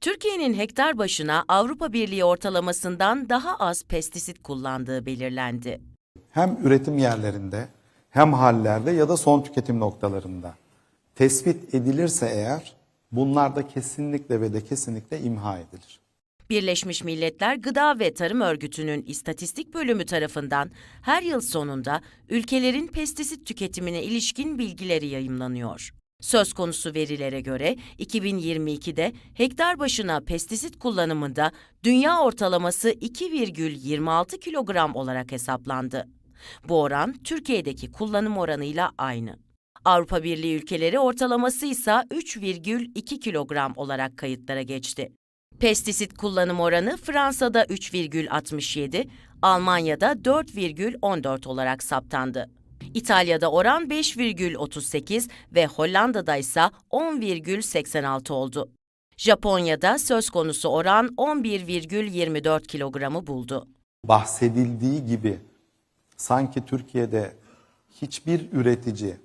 Türkiye'nin hektar başına Avrupa Birliği ortalamasından daha az pestisit kullandığı belirlendi. hem üretim yerlerinde hem hallerde ya da son tüketim noktalarında tespit edilirse eğer bunlar da kesinlikle ve de kesinlikle imha edilir. Birleşmiş Milletler Gıda ve Tarım Örgütü'nün istatistik bölümü tarafından her yıl sonunda ülkelerin pestisit tüketimine ilişkin bilgileri yayımlanıyor. Söz konusu verilere göre 2022'de hektar başına pestisit kullanımında dünya ortalaması 2,26 kilogram olarak hesaplandı. Bu oran Türkiye'deki kullanım oranıyla aynı. Avrupa Birliği ülkeleri ortalaması ise 3,2 kilogram olarak kayıtlara geçti. Pestisit kullanım oranı Fransa'da 3,67, Almanya'da 4,14 olarak saptandı. İtalya'da oran 5,38 ve Hollanda'da ise 10,86 oldu. Japonya'da söz konusu oran 11,24 kilogramı buldu. Bahsedildiği gibi sanki Türkiye'de hiçbir üretici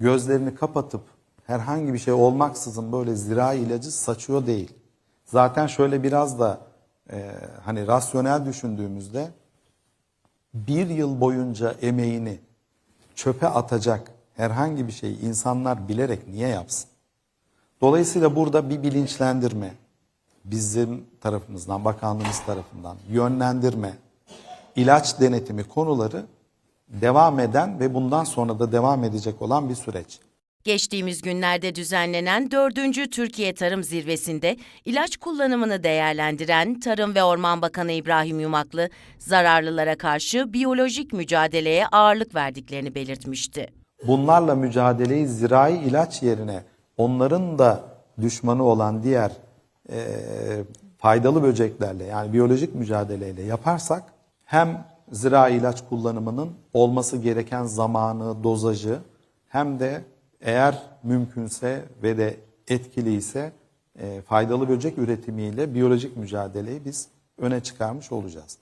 gözlerini kapatıp herhangi bir şey olmaksızın böyle zirai ilacı saçıyor değil. Zaten şöyle biraz da e, hani rasyonel düşündüğümüzde bir yıl boyunca emeğini çöpe atacak herhangi bir şeyi insanlar bilerek niye yapsın? Dolayısıyla burada bir bilinçlendirme, bizim tarafımızdan, bakanlığımız tarafından yönlendirme, ilaç denetimi konuları devam eden ve bundan sonra da devam edecek olan bir süreç. Geçtiğimiz günlerde düzenlenen 4. Türkiye Tarım Zirvesi'nde ilaç kullanımını değerlendiren Tarım ve Orman Bakanı İbrahim Yumaklı, zararlılara karşı biyolojik mücadeleye ağırlık verdiklerini belirtmişti. Bunlarla mücadeleyi zirai ilaç yerine onların da düşmanı olan diğer e, faydalı böceklerle yani biyolojik mücadeleyle yaparsak hem zirai ilaç kullanımının olması gereken zamanı, dozajı hem de eğer mümkünse ve de etkili ise e, faydalı böcek üretimiyle biyolojik mücadeleyi biz öne çıkarmış olacağız.